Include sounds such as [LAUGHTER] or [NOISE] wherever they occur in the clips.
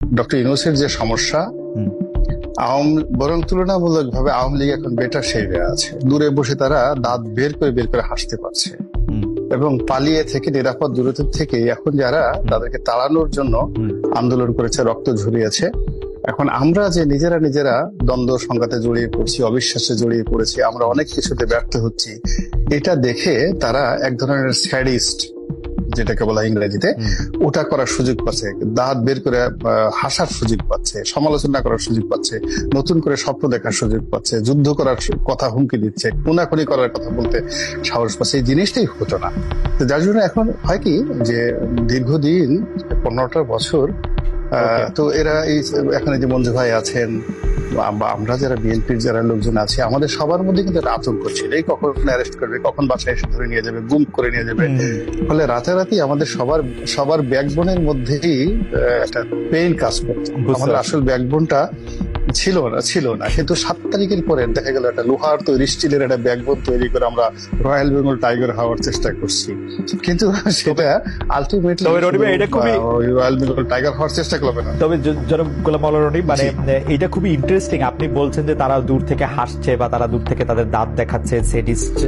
Doctor ইউনুসের যে সমস্যা আওয়াম বরং তুলনামূলক ভাবে আওয়ামী লীগ এখন বেটার শেপে আছে। দূরে বসে তারা দাঁত বের করে বের করে হাসতে পারছে। এবং পালিয়ে থেকে নিরাপদ দূরত্ব থেকে এখন যারা তাদেরকে তাড়ানোর জন্য আন্দোলন করেছে রক্ত ঝরিয়েছে। এখন আমরা যে নিজেরা নিজেরা দ্বন্দ্ব সংঘাতে জড়িয়ে পড়ছি অবিশ্বাসে জড়িয়ে পড়েছি আমরা অনেক কিছুতে ব্যর্থ হচ্ছি এটা দেখে তারা এক ধরনের স্যাডিস্ট যেটাকে বলা ইংরেজিতে ওটা করার সুযোগ পাচ্ছে দাঁত বের করে হাসার সুযোগ পাচ্ছে সমালোচনা করার সুযোগ পাচ্ছে নতুন করে স্বপ্ন দেখার সুযোগ পাচ্ছে যুদ্ধ করার কথা হুমকি দিচ্ছে খুনাখুনি করার কথা বলতে সাহস পাচ্ছে এই জিনিসটাই হতো না। তো যার জন্য এখন হয় কি যে দীর্ঘদিন পনেরোটা বছর আহ, তো এরা এই এখানে যে মঞ্জু ভাই আছেন বা আমরা যারা বিএনপির যারা লোকজন আছে আমাদের সবার মধ্যে কিন্তু একটা আতঙ্ক ছিল। এই কখন অ্যারেস্ট করবে কখন বাসায় এসে ধরে নিয়ে যাবে গুম করে নিয়ে যাবে। ফলে রাতারাতি আমাদের সবার সবার ব্যাকবোনের মধ্যেই একটা পেইন কাজ করতো। আমাদের। আসল ব্যাকবোনটা ছিল না ছিল না। কিন্তু সাত তারিখের পরে দেখা গেল একটা লোহার তৈরি স্টিলের একটা ব্যাকবোন তৈরি করে আমরা রয়্যাল বেঙ্গল টাইগার হওয়ার চেষ্টা করছি। কিন্তু সেটা আলটিমেটলি এটা খুবই- রয়্যাল বেঙ্গল টাইগার হওয়ার চেষ্টা করবে না। তবে জনাব গোলাম মাওলা রনি মানে এটা খুবই ইন্টারেস্টিং আপনি বলছেন যে তারা দূর থেকে হাসছে বা তারা দূর থেকে তাদের দাঁত দেখাচ্ছে সেডিস্ট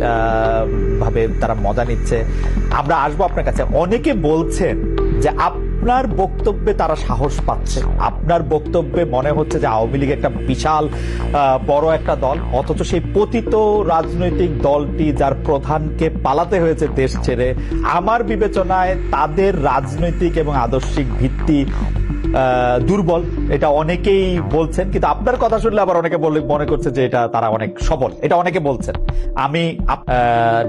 ভাবে তারা মজা নিচ্ছে। আমরা আসব আপনার কাছে। অনেকে বলছেন যে আপনার বক্তব্যে তারা সাহস পাচ্ছে। আপনার বক্তব্যে মনে হচ্ছে যে আওয়ামী লীগ একটা বিশাল বড় একটা দল, অথচ সেই পতিত রাজনৈতিক দলটি যার প্রধানকে পালাতে হয়েছে দেশ ছেড়ে, আমার বিবেচনায় তাদের রাজনৈতিক এবং আদর্শিক ভিত্তি দুর্বল, এটা অনেকেই বলছেন, কিন্তু আপনার কথা শুনলে আবার অনেকে বলে মনে করছে যে এটা তারা অনেক সবল। এটা অনেকে বলছেন। আমি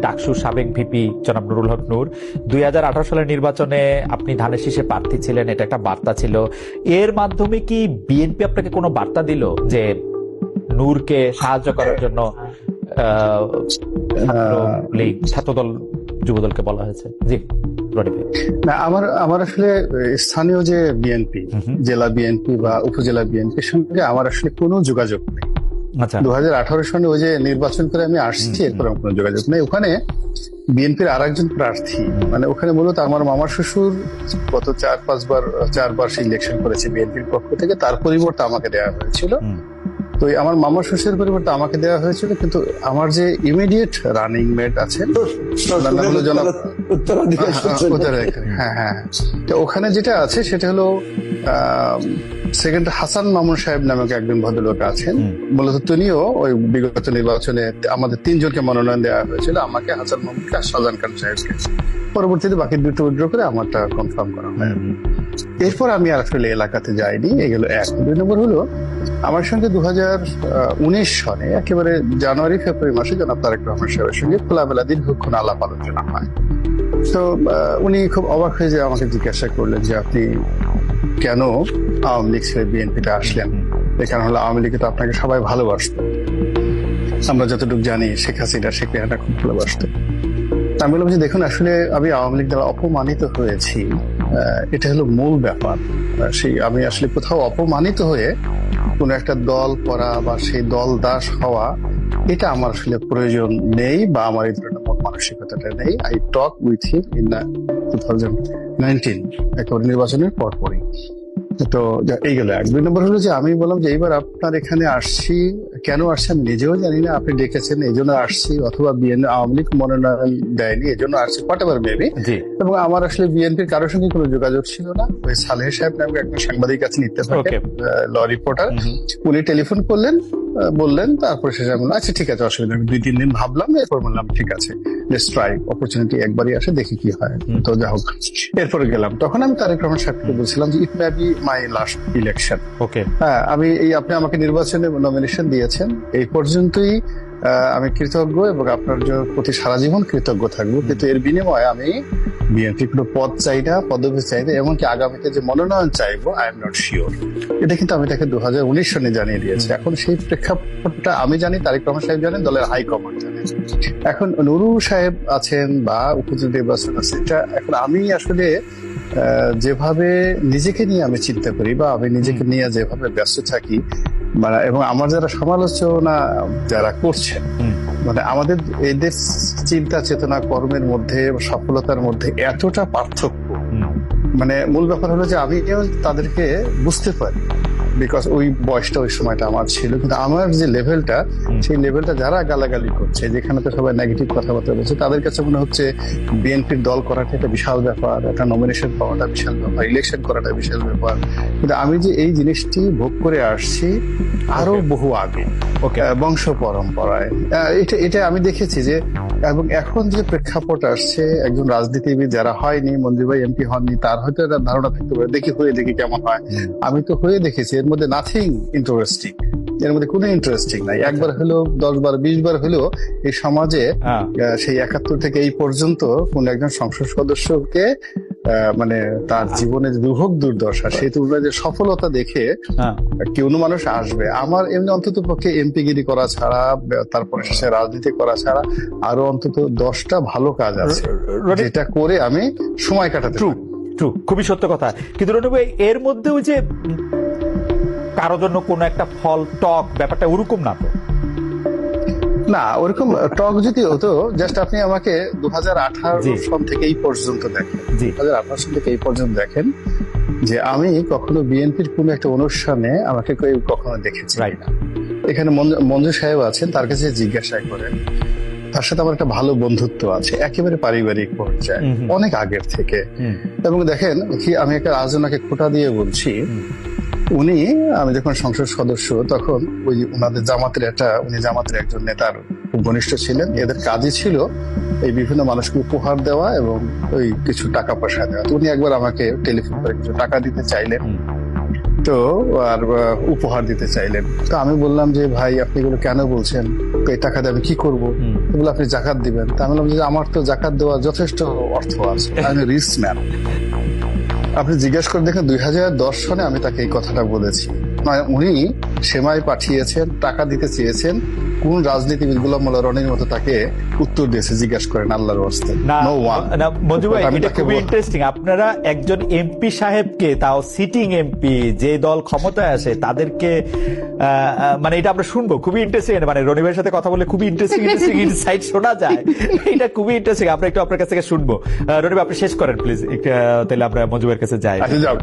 ডাকসুর সাবেক ভিপি জনাব নুরুল হক নূর, দুই হাজার আঠারো সালের নির্বাচনে আপনি ধানের শীষে প্রার্থী ছিলেন, এটা একটা বার্তা ছিল। এর মাধ্যমে কি বিএনপি আপনাকে কোনো বার্তা দিল যে নূরকে সাহায্য করার জন্য ছাত্রদল যুবদলকে বলা হয়েছে। জি না আমার আমার আসলে স্থানীয় যে বিএনপি। জেলা বিএনপি বা উপজেলা বিএনপির সঙ্গে আমার আসলে কোনো যোগাযোগ নেই। আচ্ছা। দু হাজার আঠারো সালে ওই যে নির্বাচন করে আমি আসছি এরপর আমার কোনো যোগাযোগ নেই। ওখানে বিএনপির আর একজন প্রার্থী মানে ওখানে মূলত আমার মামার শ্বশুর গত চার পাঁচবার চারবার সে ইলেকশন করেছে বিএনপির পক্ষ থেকে তার পরিবর্তে আমাকে দেওয়া হয়েছিল। তো আমার মামার শ্বশুরের পরিবর্তে আমাকে দেওয়া হয়েছিল কিন্তু আমার যে ইমিডিয়েট রানিং মেট আছে হ্যাঁ হ্যাঁ তো ওখানে যেটা আছে সেটা হলো সেকেন্ড হাসান মামুন সাহেব নামক একজন ভদ্রলোক আছেন। মূলত তিনিও ওই বিগত নির্বাচনে আমাদের তিনজনকে মনোনয়ন দেওয়া হয়েছিল। আমাকে হাসান মামুনকে আর শাহজাহান খান সাহেবকে। পরবর্তীতে বাকি দুটো উইড্র করে আমারটা কনফার্ম করা হয়। এরপর আমি আর আসলে এলাকাতে যাইনি এগুলো এক। দুই নম্বর হলো, আমার সঙ্গে দু হাজার উনিশ সনে, একেবারে জানুয়ারি, ফেব্রুয়ারি মাসে জনাব তারেক রহমান সাহেবের সঙ্গে খোলামেলা দীর্ঘক্ষণ আলাপ আলোচনা হয়। তো উনি খুব অবাক হয়ে যে আমাকে জিজ্ঞাসা করলেন যে আপনি কেন আওয়ামী লীগ ছেড়ে বিএনপিতে আসলেন? এ কারণ হলো আওয়ামী লীগে তো আপনাকে সবাই ভালোবাসত। আমরা যতটুকু জানি, শেখ হাসিনা, শেখ রেহানা খুব ভালোবাসত। আমি বললাম যে দেখুন, আসলে আমি আওয়ামী লীগ দ্বারা অপমানিত হয়েছি। এটা হলো মূল ব্যাপার। সেই আমি আসলে কোথাও অপমানিত হয়ে কোন একটা দল করা বা সেই দল দাস হওয়া, এটা আমার আসলে প্রয়োজন নেই বা আমার এই ধরনের মন মানসিকতাটা নেই। I talk with him in two thousand nineteen একেবারে নির্বাচনের পরপরই। তো এই গেল এক। দুই নম্বর হলো যে আমি বললাম যে এইবার আপনার এখানে আসছি কেন আসছেন নিজেও জানি না আপনি ডেকেছেন এই জন্য আসছি। অথবা বিএন আওয়ামী লীগ মনোনয়ন দেয়নি এই জন্য আসছি হোয়াট এভার মেবি এবং আমার আসলে বিএনপির কারোর সঙ্গে কোনো যোগাযোগ ছিল না। ওই সালেহ সাহেব নামে একজন সাংবাদিক আছেন ইত্তেফাকের Okay. Law reporter. উনি টেলিফোন করলেন বললেন তারপরে শেষে আমি আচ্ছা ঠিক আছে অসুবিধা নেই। দুই তিন দিন ভাবলাম এরপর বললাম ঠিক আছে লেটস ট্রাই অপরচুনিটি একবারই আসে দেখি কি হয়। তো যা হোক এরপরে গেলাম। তখন আমি তারেক রহমান সাহেবকে বলছিলাম যে it may be my last election okay হ্যাঁ আমি এই আপনি আমাকে নির্বাচনে নমিনেশন দিয়েছেন এই পর্যন্তই আমি কৃতজ্ঞ এবং আপনার জন্য প্রতি সারা জীবন কৃতজ্ঞ থাকব। কিন্তু এর বিনিময়ে আমি বিএনপি কোনো পদ চাই না পদবি চাই না এমনকি আগামীতে যে মনোনয়ন চাইব আই এম নট শিওর এটা কিন্তু আমি তাকে দু হাজার উনিশ সনে জানিয়ে দিয়েছি। এখন সেই প্রেক্ষাপটটা আমি জানি তারেক রহমান সাহেব জানেন দলের হাইকমান্ড জানেন। এখন নুরু সাহেব আছেন বা উপজেলা নির্বাচন আছে এটা এখন আমি আসলে আহ, যেভাবে নিজেকে নিয়ে আমি চিন্তা করি বা আমি নিজেকে নিয়ে যেভাবে ব্যস্ত থাকি মানে এবং আমার যারা সমালোচনা যারা করছেন মানে আমাদের এদের চিন্তা চেতনা কর্মের মধ্যে সফলতার মধ্যে এতটা পার্থক্য। মানে মূল ব্যাপার হলো যে আমি তাদেরকে বুঝতে পারি বিকজ ওই বয়সটা ওই সময়টা আমার ছিল। কিন্তু আমার যে লেভেলটা সেই লেভেলটা যারা গালাগালি করছে যেখানে তো সবাই নেগেটিভ কথাবার্তা বলছে তাদের কাছে মনে হচ্ছে বিএনপির দল করাটা একটা বিশাল ব্যাপার একটা নমিনেশন পাওয়াটা বিশাল ব্যাপার ইলেকশন করাটা বিশাল ব্যাপার। কিন্তু আমি যে এই জিনিসটি ভোগ করে আসছি আরও বহু আগে ওকে বংশ পরম্পরায়। এটা এটা আমি দেখেছি যে এবং এখন যে প্রেক্ষাপট আসছে একজন রাজনীতিবিদ যারা হয়নি মন্ত্রী ভাই এমপি হননি তার হয়তো একটা ধারণা থাকতে পারে। দেখি হয়ে দেখি কেমন হয়। আমি তো হয়ে দেখেছি এর মধ্যে নাথিং ইন্টারেস্টিং এর মধ্যে কোনো ইন্টারেস্টিং নাই। একবার হলো দশ বার বিশ বার হলেও এই সমাজে হ্যাঁ। সেই একাত্তর থেকে এই পর্যন্ত কোন একজন সংসদ সদস্যকে মানে তার জীবনের দুর্ভোগ দুর্দশা সেই তুলনায় যে সফলতা দেখে হ্যাঁ। কেউ মানুষ আসবে। আমার এমনি অন্তত পক্ষে এমপিগিরি করা ছাড়া তারপরে শেষে রাজনীতি করা ছাড়া আরও অন্তত দশটা ভালো কাজ আছে যেটা করে আমি সময় কাটাতে ট্রু ট্রু খুবই সত্য কথা। কিন্তু রনি ভাই এর মধ্যেও যে কারও জন্য কোনো একটা ফল টক ব্যাপারটা ওরকম না তো। না ওরকম টক যদি হতো জাস্ট আপনি আমাকে দু হাজার সন থেকে এই পর্যন্ত দেখেন। দু হাজার আঠারো সন থেকে এই পর্যন্ত দেখেন যে আমি কখনো বিএনপির কোনো একটা অনুষ্ঠানে আমাকে কেউ কখনো দেখেছি রাইট এখানে মঞ্জু- সাহেব আছেন তার কাছে জিজ্ঞাসা করেন। তার সাথে আমার একটা ভালো বন্ধুত্ব আছে একেবারে পারিবারিক পর্যায়ে। অনেক আগের থেকে। এবং দেখেন কি আমি একটা আজ ওনাকে খোটা দিয়ে বলছি। উনি আমি যখন সংসদ সদস্য তখন ওই ওনাদের জামাতের একটা উনি জামাতের একজন নেতার খুব ঘনিষ্ঠ ছিলেন। এদের কাজই ছিল এই বিভিন্ন মানুষকে উপহার দেওয়া এবং ওই কিছু টাকা পয়সা দেওয়া। তো উনি একবার আমাকে টেলিফোন করে কিছু টাকা দিতে চাইলেন। তো আর উপহার দিতে চাইলেন। তো আমি বললাম যে ভাই আপনি এগুলো কেন বলছেন? তো এই টাকা দিয়ে আমি কি করব। এগুলো আপনি জাকাত দিবেন। তা আমি বললাম যে আমার তো জাকাত দেওয়ার যথেষ্ট অর্থ আছে। আমি রিস্ক ম্যান আপনি জিজ্ঞেস করে দেখেন দুই হাজার দশ সনে আমি তাকে এই কথাটা বলেছি। নয়, উনি সেমাই পাঠিয়েছেন টাকা দিতে চেয়েছেন কোন রাজনীতিবিদ গুলাম মোল্লা রনির মতো তাকে উত্তর দিয়েছে জিজ্ঞেস করেন আল্লাহর ওয়াস্তে? না নো ওয়ান না মঞ্জু ভাই এটা তাকে ইন্টারেস্টিং আপনারা একজন এমপি সাহেবকে তাও সিটিং এমপি যে দল ক্ষমতায় আসে তাদেরকে মানে এটা আমরা শুনব। খুবই ইন্টারেস্টিং মানে রনি ভাইয়ের সাথে কথা বলে খুবই ইন্টারেস্টিং ইন্টারেস্টিং ইনসাইট শোনা যায়। এটা খুবই ইন্টারেস্টিং আমরা একটু আপনার কাছ থেকে শুনব। রনি ভাই আপনি শেষ করেন প্লিজ তাহলে আমরা মঞ্জু ভাইয়ের কাছে যাই। আচ্ছা যাও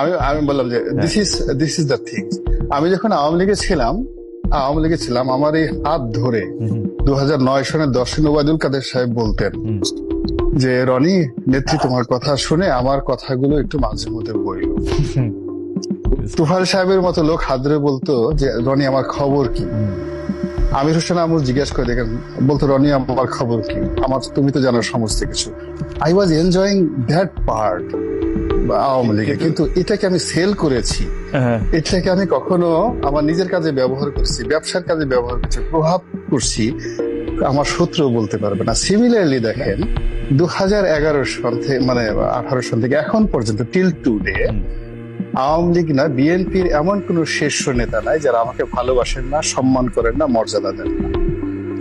আমি আমি বললাম যে this is this is the thing আমি যখন আওয়ামী লীগে ছিলাম আওয়ামী লীগে ছিলাম। আমার এই হাত ধরে দু হাজার নয় সনের দর্শন ওবায়দুল কাদের সাহেব বলতেন যে রনি নেত্রী তোমার কথা শুনে আমার কথাগুলো একটু মাঝে মধ্যে বইল। [LAUGHS] তুফাল সাহেবের মতো লোক হাত ধরে বলতো যে রনি আমার খবর কি? আমির হোসেন আমর জিজ্ঞাসা করে দেখেন বলতো রনি আমার খবর কি? আমার তুমি তো জানো সমস্ত কিছু। I was enjoying that part Awami লীগে। কিন্তু এটাকে আমি সেল করেছি। এটাকে আমি কখনো আমার নিজের কাজে ব্যবহার করছি ব্যবসার কাজে ব্যবহার করছি প্রভাব করছি আমার শত্রু বলতে পারবে না। সিমিলারলি দেখেন দু হাজার এগারো সন থেকে মানে আঠারো সন থেকে এখন পর্যন্ত till today Awami League না বিএনপির এমন কোন শীর্ষ নেতা নাই যারা আমাকে ভালোবাসেন না সম্মান করেন না মর্যাদা দেন না।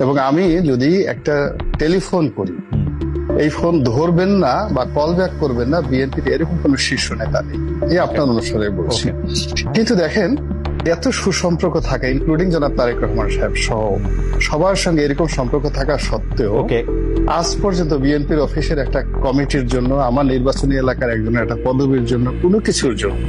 এবং আমি যদি একটা টেলিফোন করি এই ফোন ধরবেন না বা কল ব্যাক করবেন না বিএনপির এরকম কোন শীর্ষ নেতা নেই। এই আপনার অনুসারে বলছি। কিন্তু দেখেন এত সুসম্পর্ক থাকা ইনক্লুডিং জনাব তারেক রহমান সাহেব সহ সবার সঙ্গে এরকম সম্পর্ক থাকা সত্ত্বেও আজ পর্যন্ত বিএনপির অফিসের একটা কমিটির জন্য আমার নির্বাচনী এলাকার একজনের একটা পদবীর জন্য কোনো কিছুর জন্য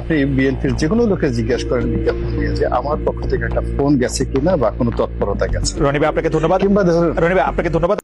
আপনি বিএনপির যে কোনো লোকে জিজ্ঞাসা করেন বিজ্ঞাপন নিয়ে যে আমার পক্ষ থেকে একটা ফোন গেছে কিনা বা কোনো তৎপরতা গেছে রনি ভাই আপনাকে ধন্যবাদ। কিংবা ধরুন রনি আপনাকে ধন্যবাদ।